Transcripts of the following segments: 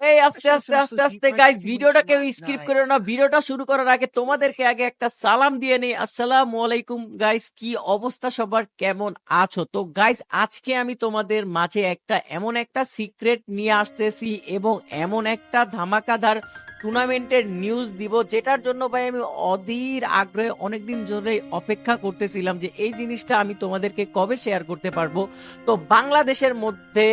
এই আস্তে আস্তে আস্তে আস্তে গাইজ ভিডিওটা কেউ স্কিপ করো না। ভিডিওটা শুরু করার আগে তোমাদেরকে আগে একটা সালাম দিয়ে নেই। আসসালামু আলাইকুম গাইজ কি অবস্থা সবার? কেমন আছো? তো গাইজ আজকে আমি তোমাদের মাঝে একটা এমন একটা সিক্রেট নিয়ে আসতেছি এবং এমন একটা ধামাকাদার টুর্নামেন্টের নিউজ দিব যেটার জন্য ভাই আমি অধীর আগ্রহে অনেকদিন ধরে অপেক্ষা করতেছিলাম যে এই জিনিসটা আমি তোমাদেরকে কবে শেয়ার করতে পারব। তো বাংলাদেশের মধ্যে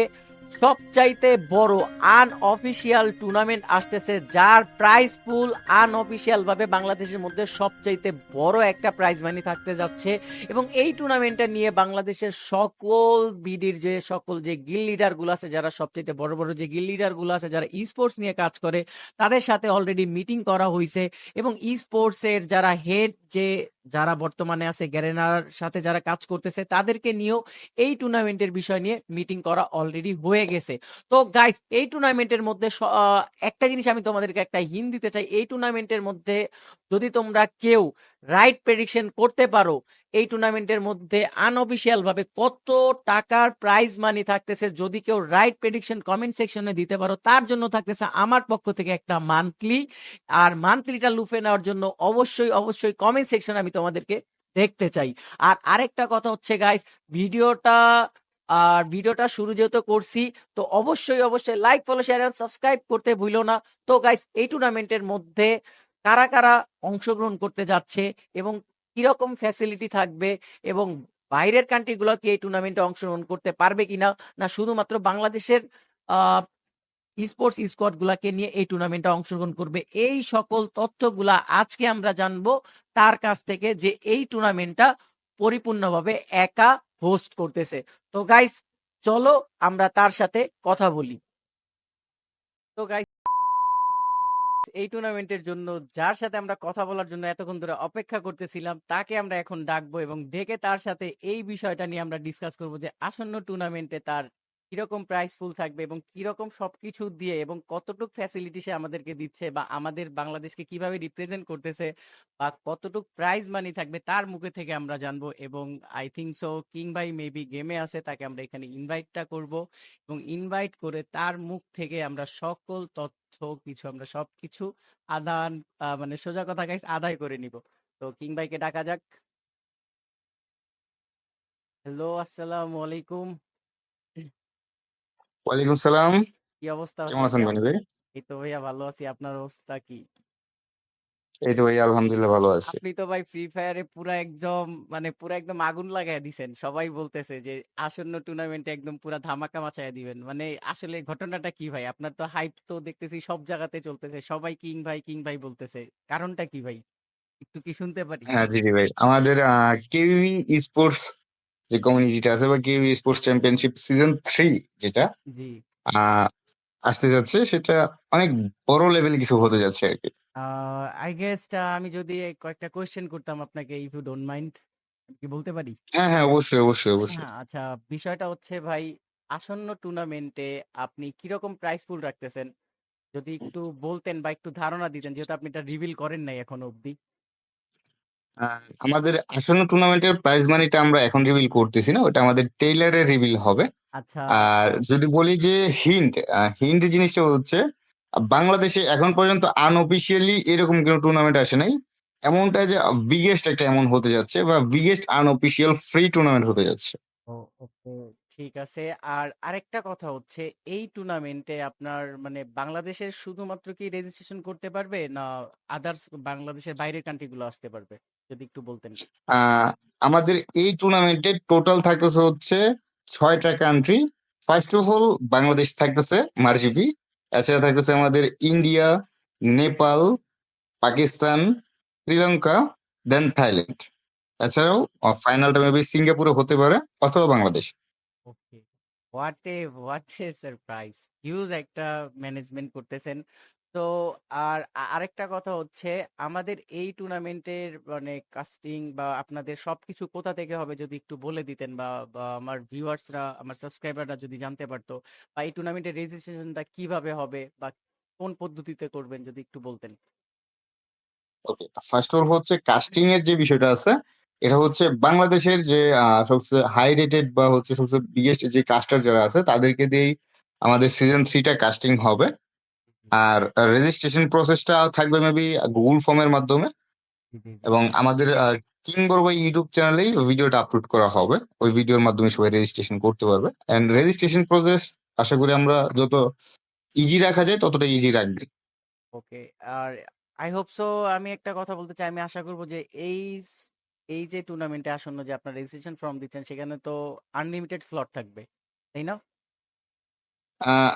সবচাইতে বড় আনঅফিসিয়াল টুর্নামেন্ট আসতেছে, যার প্রাইজ পুল আনঅফিসিয়াল ভাবে বাংলাদেশের মধ্যে সবচাইতে বড় একটা প্রাইজ মানি থাকতে যাচ্ছে। এবং এই টুর্নামেন্টটা নিয়ে বাংলাদেশের সকল বিডির যে সকল যে গিল লিডারগুলো আছে, যারা সবচাইতে বড় বড় যে গিল লিডারগুলো আছে, যারা স্পোর্টস নিয়ে কাজ করে, তাদের সাথে অলরেডি মিটিং করা হয়েছে এবং ই স্পোর্টস এর যারা হেড যে যারা বর্তমানে আছে, গ্যারেনার সাথে যারা কাজ করতেছে, তাদেরকে নিয়েও এই টুর্নামেন্টের বিষয় নিয়ে মিটিং করা অলরেডি হয়ে গেছে। তো গাইস এই টুর্নামেন্টের মধ্যে একটা জিনিস আমি তোমাদেরকে একটা হিন দিতে চাই। এই টুর্নামেন্টের মধ্যে যদি তোমরা কেউ রাইট প্রেডিকশন করতে পারো। এই টুর্নামেন্টের মধ্যে আনঅফিসিয়াল ভাবে কত টাকার প্রাইজ মানি থাকতেছে, যদি কেউ রাইট প্রেডিকশন কমেন্ট সেকশনে দিতে পারো, তার জন্য থাকতেছে আমার পক্ষ থেকে একটা মান্থলি আর মান্থলিটা লুফে নেওয়ার জন্য অবশ্যই অবশ্যই কমেন্ট সেকশন আমি তোমাদেরকে দেখতে চাই। আর আরেকটা কথা হচ্ছে গাইস ভিডিওটা, আর ভিডিওটা শুরু যেহেতু করছি, তো অবশ্যই অবশ্যই লাইক ফলো শেয়ার সাবস্ক্রাইব করতে ভুলো না। তো গাইস এই টুর্নামেন্টের মধ্যে কারা কারা অংশগ্রহণ করতে যাচ্ছে এবং কীরকম ফ্যাসিলিটি থাকবে এবং বাইরের কান্ট্রিগুলো কি এই টুর্নামেন্টে অংশগ্রহণ করতে পারবে কিনা না শুধুমাত্র বাংলাদেশের স্পোর্টস স্কোয়াড গুলাকে নিয়ে এই টুর্নামেন্টে অংশগ্রহণ করবে? এই সকল তথ্যগুলা আজকে আমরা জানব তার কাছ থেকে যে এই টুর্নামেন্টটা পরিপূর্ণভাবে একা হোস্ট করতেছে। তো গাইস চলো আমরা তার সাথে কথা বলি। তো গাইস এই টুর্নামেন্টের জন্য যার সাথে আমরা কথা বলার জন্য এতক্ষণ ধরে অপেক্ষা করতেছিলাম, তাকে আমরা এখন ডাকবো এবং ডেকে তার সাথে এই বিষয়টা নিয়ে আমরা ডিসকাস করব যে আসন্ন টুর্নামেন্টে তার কীরকম প্রাইস ফুল থাকবে এবং কীরকম সবকিছু দিয়ে এবং কতটুক ফ্যাসিলিটি সে আমাদেরকে দিচ্ছে বা আমাদের বাংলাদেশকে কীভাবে রিপ্রেজেন্ট করতেছে বা কতটুক প্রাইজ মানি থাকবে তার মুখে থেকে আমরা জানব এবং আই থিঙ্ক সো কিং ভাই মেবি গেমে আছে, তাকে আমরা এখানে ইনভাইটটা করব এবং ইনভাইট করে তার মুখ থেকে আমরা সকল তথ্য, কিছু আমরা সবকিছু আদান মানে সোজা কথা গাইস আদায় করে নিব। তো কিং ভাইকে ডাকা যাক। হ্যালো আসসালামু আলাইকুম। ওয়ালাইকুম সালাম। কি অবস্থা কেমন আছেন ভাই এই তো ভাইয়া ভালো আছি। আপনার অবস্থা কি? এই তো ভাই আলহামদুলিল্লাহ ভালো আছি। আপনি তো ভাই ফ্রি ফায়ারে পুরা একদম মানে পুরা একদম আগুন লাগাই দিছেন। সবাই বলতেছে যে আসন্ন টুর্নামেন্টে একদম পুরা ধামাকা মাচায় দিবেন। মানে আসলে ঘটনাটা কি ভাই? আপনার তো হাইপ তো দেখতেছি সব জায়গাতে চলতেছে। সবাই কিং ভাই কিং ভাই বলতেছে। কারণটা কি ভাই? একটু কি শুনতে পারি? হ্যাঁ জি জি ভাই। আমাদের কেউই স্পোর্টস যে কমিউনিটিটা আছে বা কেউই স্পোর্টস চ্যাম্পিয়নশিপ সিজন থ্রি যেটা আসতে যাচ্ছে সেটা অনেক বড় লেভেলে কিছু হতে যাচ্ছে আর কি। আই গেস আমি যদি কয়েকটা কোয়েশ্চেন করতাম আপনাকে ইফ ইউ ডোন্ট মাইন্ড কি বলতে পারি? হ্যাঁ হ্যাঁ অবশ্যই অবশ্যই অবশ্যই। আচ্ছা বিষয়টা হচ্ছে ভাই আসন্ন টুর্নামেন্টে আপনি কীরকম প্রাইস পুল রাখতেছেন? যদি একটু বলতেন বা একটু ধারণা দিতেন যেহেতু আপনি এটা রিভিল করেন নাই এখনও অবধি। আমাদের আসন্ন টুর্নামেন্টের প্রাইজ মানিটা আমরা এখন রিভিল করতেছি না ওটা আমাদের টেইলারে রিভিল হবে। আচ্ছা। আর যদি বলি যে হিন্ট হিন্ট জিনিসটা হচ্ছে বাংলাদেশে এখন পর্যন্ত আনঅফিসিয়ালি এরকম কোনো টুর্নামেন্ট আসে নাই। এমনটা যে বিগেস্ট একটা এমন হতে যাচ্ছে বা বিগেস্ট আনঅফিসিয়াল ফ্রি টুর্নামেন্ট হতে যাচ্ছে। ঠিক আছে। আর আরেকটা কথা হচ্ছে এই টুর্নামেন্টে আপনার মানে বাংলাদেশের শুধুমাত্র কি রেজিস্ট্রেশন করতে পারবে না আদার্স বাংলাদেশের বাইরের কান্ট্রিগুলো আসতে পারবে? যদি একটু বলতেন। আমাদের এই টুর্নামেন্টে টোটাল থাকতেছে হচ্ছে ছয়টা country first of all Bangladesh থাকতেছে মারজিপি এছাড়া থাকতেছে আমাদের India Nepal Pakistan Sri Lanka then Thailand এছাড়াও ফাইনালটা মেবি সিঙ্গাপুরে হতে পারে অথবা Bangladesh okay what a what a surprise huge একটা ম্যানেজমেন্ট করতেছেন। তো আর আ- আরেকটা কথা হচ্ছে আমাদের এই টুর্নামেন্টের মানে কাস্টিং বা আপনাদের সবকিছু কোথা থেকে হবে যদি একটু বলে দিতেন বা বা আমার ভিউয়ার্সরা আমার সাবস্ক্রাইবাররা যদি জানতে পারতো বা এই টুর্নামেন্টের রেজিস্ট্রেশনটা কীভাবে হবে বা কোন পদ্ধতিতে করবেন যদি একটু বলতেন? ওকে ফার্স্ট অফ হচ্ছে কাস্টিং এর যে বিষয়টা আছে এটা হচ্ছে বাংলাদেশের যে আহ, সবচেয়ে হাই রেটেড বা হচ্ছে সবচেয়ে বিগেস্ট যে কাস্টার যারা আছে তাদেরকে দিয়েই আমাদের সিজন থ্রিটা কাস্টিং হবে। আর রেজিস্ট্রেশন প্রসেসটা থাকবে মেবি গুগল ফর্মের মাধ্যমে। এবং আমাদের কিং বড় ইউটিউব চ্যানেলেই ভিডিওটা আপলোড করা হবে। ওই ভিডিওর মাধ্যমে সবাই রেজিস্ট্রেশন করতে পারবে। এন্ড রেজিস্ট্রেশন প্রসেস আশা করি আমরা যত ইজি রাখা যায় ততটা ইজি রাখবে। ওকে আর আই হোপ সো আমি একটা কথা বলতে চাই। আমি আশা করব যে এই এই যে টুর্নামেন্টে আসন্ন যে আপনার রেজিস্ট্রেশন ফর্ম দিচ্ছেন, সেখানে তো আনলিমিটেড স্লট থাকবে, তাই না?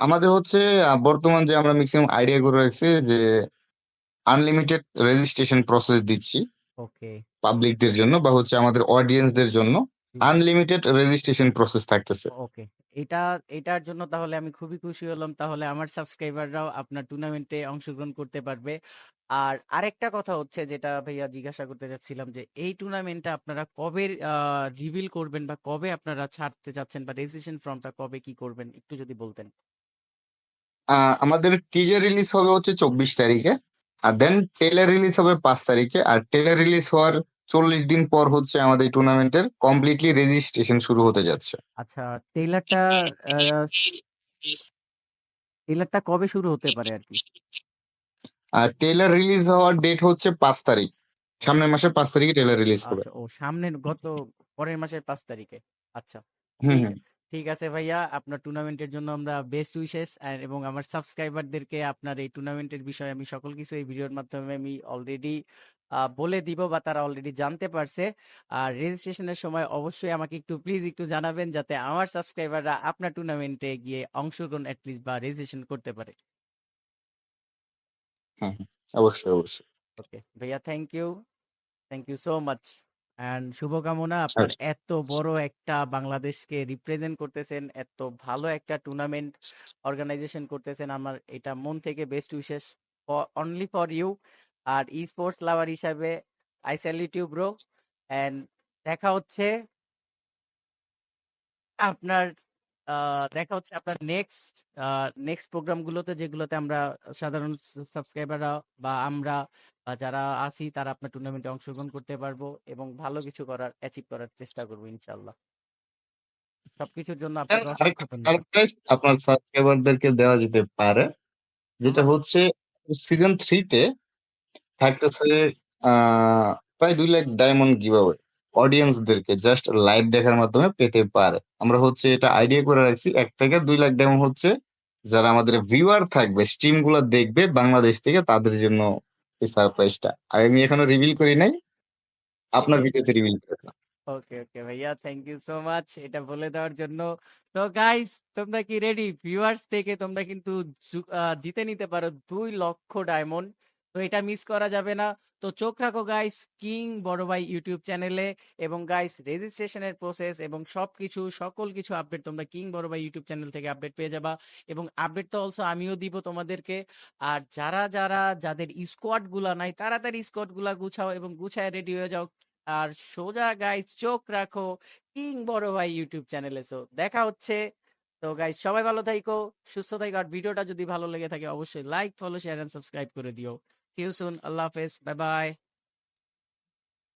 আমাদের হচ্ছে বর্তমান যে আমরা ম্যাক্সিমাম আইডিয়া করে রাখছি যে আনলিমিটেড রেজিস্ট্রেশন প্রসেস দিচ্ছি ওকে পাবলিকদের জন্য বা হচ্ছে আমাদের অডিয়েন্সদের জন্য আনলিমিটেড রেজিস্ট্রেশন প্রসেস থাকতেছে। ওকে এটা এটার জন্য তাহলে আমি খুবই খুশি হলাম। তাহলে আমার সাবস্ক্রাইবাররাও আপনার টুর্নামেন্টে অংশগ্রহণ করতে পারবে। আর আরেকটা কথা হচ্ছে যেটা ভাইয়া জিজ্ঞাসা করতে চাচ্ছিলাম যে এই টুর্নামেন্টটা আপনারা কবে রিভিল করবেন বা কবে আপনারা ছাড়তে চাচ্ছেন বা রেজিস্ট্রেশন ফর্মটা কবে কি করবেন? একটু যদি বলতেন। আমাদের টিজার রিলিজ হবে হচ্ছে চব্বিশ তারিখে আর দেন টেলার রিলিজ হবে পাঁচ তারিখে আর টেলার রিলিজ হওয়ার চল্লিশ দিন পর হচ্ছে আমাদের টুর্নামেন্টের কমপ্লিটলি রেজিস্ট্রেশন শুরু হতে যাচ্ছে। আচ্ছা টেলারটা টেলারটা কবে শুরু হতে পারে আর কি? আর টেলার রিলিজ হওয়ার ডেট হচ্ছে পাঁচ তারিখ। সামনের মাসের পাঁচ তারিখে টেলার রিলিজ হবে। আচ্ছা ও সামনের গত পরের মাসের পাঁচ তারিখে। আচ্ছা হুম ঠিক আছে। ভাইয়া আপনার টুর্নামেন্টের জন্য আমরা বেস্ট উইশেস এবং আমার সাবস্ক্রাইবারদেরকে আপনার এই টুর্নামেন্টের বিষয়ে আমি সকল কিছু এই ভিডিওর মাধ্যমে আমি অলরেডি বলে দিব বা তারা অলরেডি জানতে পারছে। আর রেজিস্ট্রেশনের সময় অবশ্যই আমাকে একটু প্লিজ একটু জানাবেন যাতে আমার সাবস্ক্রাইবাররা আপনার টুর্নামেন্টে গিয়ে অংশগ্রহণ অ্যাটলিস্ট বা রেজিস্ট্রেশন করতে পারে। অবশ্যই অবশ্যই। ওকে ভাইয়া thank you thank you so much and শুভকামনা আপনার এত বড় একটা বাংলাদেশকে রিপ্রেজেন্ট করতেছেন এত ভালো একটা টুর্নামেন্ট অর্গানাইজেশন করতেছেন আমার এটা মন থেকে best wishes only for you R esports lover হিসাবে I salute you bro and দেখা হচ্ছে আপনার দেখা হচ্ছে আপনার নেক্সট নেক্সট প্রোগ্রামগুলোতে যেগুলোতে আমরা সাধারণ সাবস্ক্রাইবাররা বা আমরা যারা আছি তারা আপনার টুর্নামেন্টে অংশগ্রহণ করতে পারব এবং ভালো কিছু করার অ্যাচিভ করার চেষ্টা করব ইনশাল্লাহ সবকিছুর জন্য সারপ্রাইজ আপনার সাবস্ক্রাইবারদেরকে দেওয়া যেতে পারে যেটা হচ্ছে সিজন থ্রিতে থাকতেছে প্রায় দুই লাখ ডায়মন্ড গিভঅ্যাওয়ে অডিয়েন্সদেরকে জাস্ট লাইভ দেখার মাধ্যমে পেতে পারে। আমরা হচ্ছে এটা আইডিয়া করে রাখছি, এক থেকে দুই লাখ ডায়মন্ড হচ্ছে। যারা আমাদের ভিউয়ার থাকবে স্ট্রিমগুলা দেখবে, বাংলাদেশ থেকে, তাদের জন্য এই সারপ্রাইজটা আর আমি এখনও রিভিল করি নাই, আপনার ভিডিওতে রিভিল করে ওকে ওকে ভাইয়া থ্যাংক ইউ সো মাচ এটা বলে দেওয়ার জন্য। তো গাইস তোমরা কি রেডি ভিউয়ার্স থেকে তোমরা কিন্তু জিতে নিতে পারো দুই লক্ষ ডায়মন্ড তো এটা মিস করা যাবে না। তো চোখ রাখো গাইস কিং বড় ভাই ইউটিউব চ্যানেলে এবং গাইস রেজিস্ট্রেশনের প্রসেস এবং সবকিছু, সকল কিছু আপডেট তোমরা কিং বড় ভাই ইউটিউব চ্যানেল থেকে আপডেট পেয়ে যাবা এবং আপডেট তো অলসো আমিও দিব তোমাদেরকে। আর যারা যারা, যাদের স্কোয়াডগুলা নাই, তাড়াতাড়ি স্কোয়াডগুলা গুছাও এবং গুছায় রেডি হয়ে যাও। আর সোজা গাইস চোখ রাখো কিং বড় ভাই ইউটিউব চ্যানেলে সো দেখা হচ্ছে। তো গাইস সবাই ভালো থাইকো, সুস্থ থাইকো। আর ভিডিওটা যদি ভালো লেগে থাকে, অবশ্যই like follow share and subscribe করে দিও। See you soon. Allah Hafiz. Bye bye.